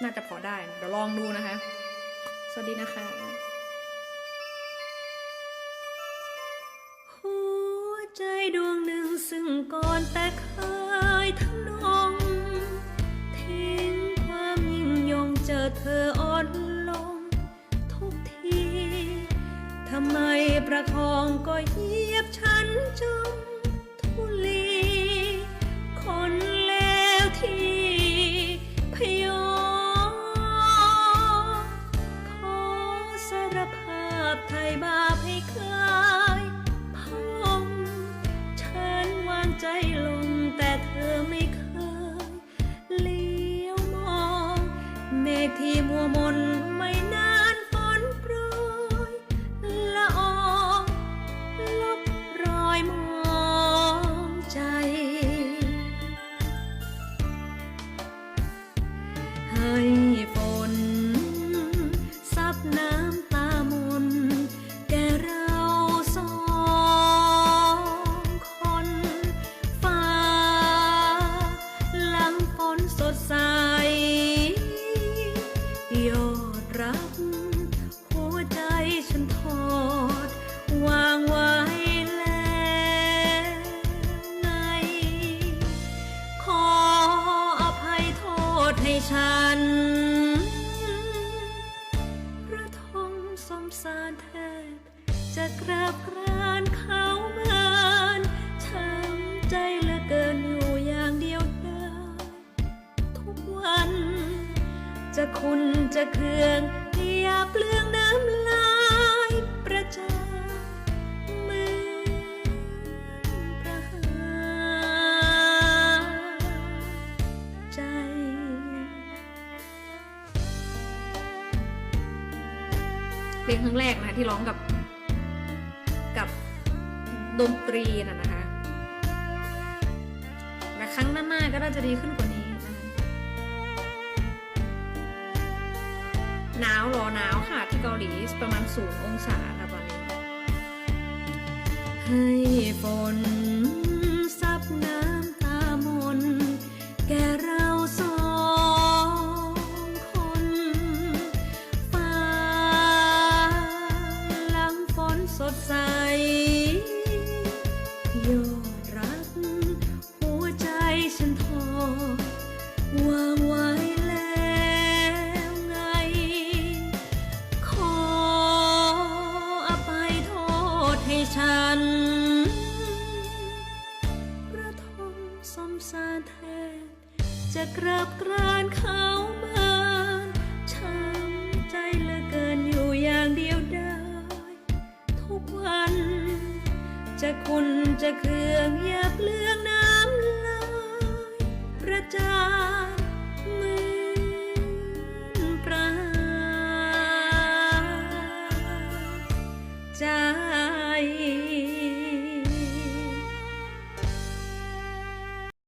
น่าจะพอได้เดี๋ยวลองดูนะคะ สวัสดีนะคะหัวใจดวงหนึ่งซึ่งก่อนแต่เคยทนองทิ้งความยิ่งยงเจอเธออ่อนลงทุกทีทำไมประคองก็เยียบฉันจมาพไทยบาปให้คลายพงฉันวางใจลงแต่เธอไม่เคยเลี้ยวมองเมฆที่มัวมน รัก หัวใจฉันทอด วางไว้แล้วไง ขออภัยโทษให้ฉันพระทงสมสารแทบจะกราบกรา จะคุณจะเครืองอย่าเปลืองน้ำลายประจามือประหารใจ เพลงครั้งแรกนะที่ร้องกับ กับดนตรีน่ะนะคะและครั้งหน้าๆก็น่าจะดีขึ้นกว่านี้ หนาวรอหนาวค่ะที่เกาหลีประมาณศูนย์องศาค่ะตอนนี้ ให้ฝนซับน้ำตามน แก่เราสองคน ฟ้าหลังฝนสดใส ฉันพระทงสมสารแทบจะกราบกรานเขาเมินช้ำใจเหลือเกินอยู่อย่างเดียวได้ทุกวัน จะคุณจะเคืองอย่าเปลืองน้ำลายประจานเมือประหารใจ ย